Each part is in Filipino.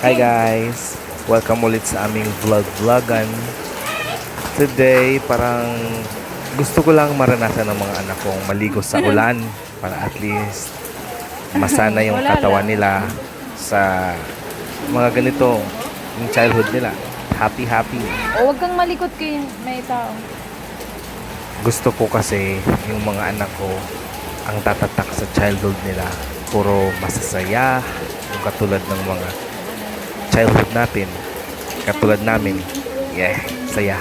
Hi guys! Welcome ulit sa aming vlog-vlogan. Today, parang gusto ko lang maranasan ng mga anak kong maligo sa ulan para at least masana yung katawan nila sa mga ganito, yung childhood nila. Happy, happy. O, huwag kang malikot kay may tao. Gusto ko kasi yung mga anak ko ang tatatak sa childhood nila. Puro masasaya, yung katulad ng mga childhood natin. Katulad namin. Yeah, saya.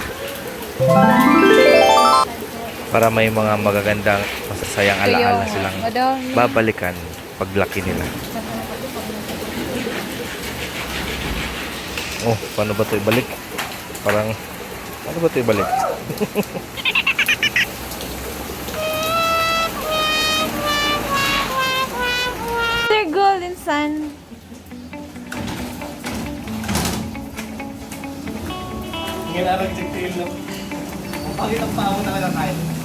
Para may mga magagandang masasayang alaala silang babalikan paglaki nila. Oh, paano ba ito ibalik? Parang, paano ba ito ibalik? Sir Golden Sun. Ngayon na nag-tail lang. Ang pangit ang paa mo talaga tayo.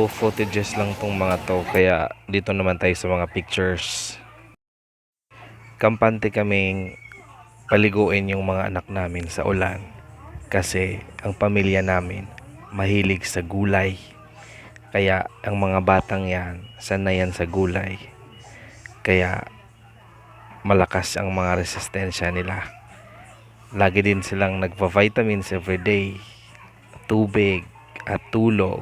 Raw footages lang tong mga to kaya dito naman tayo sa mga pictures. Kampante kaming paliguin yung mga anak namin sa ulan kasi ang pamilya namin mahilig sa gulay. Kaya ang mga batang yan sanayan sa gulay. Kaya malakas ang mga resistensya nila. Lagi din silang nagpa-vitamins everyday tubig at tulog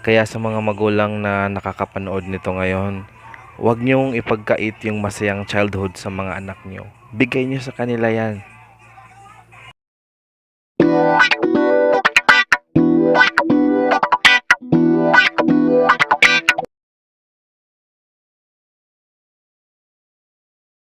kaya sa mga magulang na nakakapanood nito ngayon, huwag niyong ipagkait yung masayang childhood sa mga anak niyo. Bigay niyo sa kanila yan.